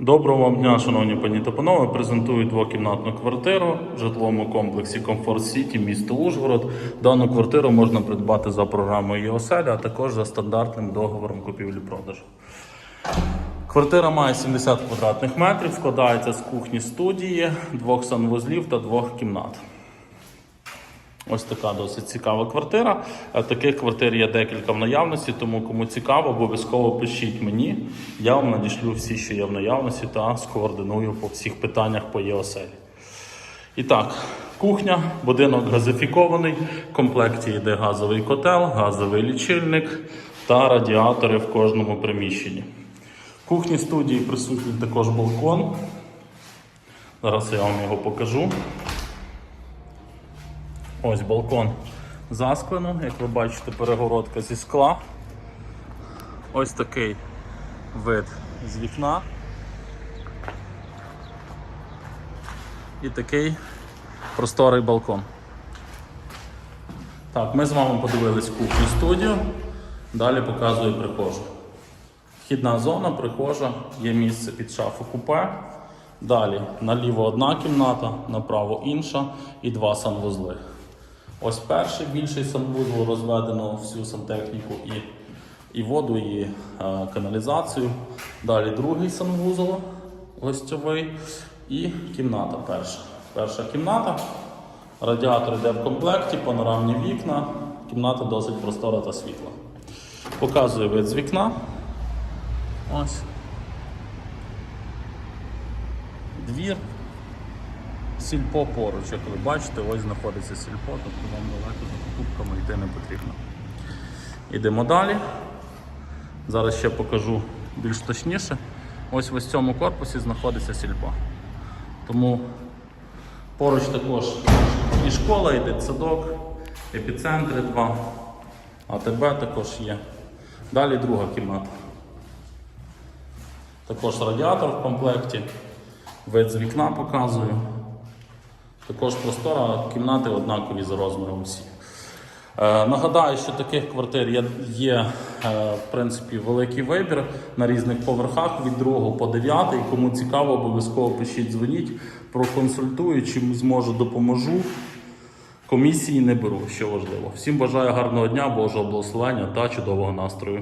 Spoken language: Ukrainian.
Доброго вам дня, шановні пані та панове. Презентую двокімнатну квартиру в житловому комплексі Комфорт Сіті, місто Ужгород. Дану квартиру можна придбати за програмою «Єоселя», а також за стандартним договором купівлі-продажу. Квартира має 70 квадратних метрів, складається з кухні студії, двох санвузлів та двох кімнат. Ось така досить цікава квартира. Е, Таких квартир є декілька в наявності, тому кому цікаво, обов'язково пишіть мені. Я вам надішлю всі, що є в наявності, та скоординую по всіх питаннях по ЄОСЕЛі. І так, кухня, будинок газифікований. В комплекті йде газовий котел, газовий лічильник та радіатори в кожному приміщенні. В кухні студії присутній також балкон. Зараз я вам його покажу. Ось балкон засклено, як ви бачите, перегородка зі скла. Ось такий вид з вікна. І такий просторий балкон. Так, ми з вами подивились кухню студію. Далі показую прихожу. Вхідна зона, прихожа, є місце під шафу купе. Далі наліво одна кімната, направо інша і два санвузли. Ось перший більший санвузол розведено всю сантехніку і, і воду, і е, каналізацію. Далі другий санвузол гостьовий і кімната перша. Перша кімната. Радіатор йде в комплекті, панорамні вікна. Кімната досить простора та світла. Показую вид з вікна. Ось. Двір. Сільпо поруч, як ви бачите, ось знаходиться сільпо, тобто вам далеко за покупками йти не потрібно. Йдемо далі. Зараз ще покажу більш точніше. Ось в ось цьому корпусі знаходиться сільпо. Тому поруч також і школа, і дитсадок, епіцентри два, АТБ також є. Далі друга кімната. Також радіатор в комплекті, вид з вікна показую. Також простора, кімнати однакові за розміром всі. Е, нагадаю, що таких квартир є, є е, в принципі, великий вибір на різних поверхах від 2 по 9. І кому цікаво, обов'язково пишіть, дзвоніть, проконсультую, чим зможу, допоможу. Комісії не беру, що важливо. Всім бажаю гарного дня, Божого благословення та чудового настрою.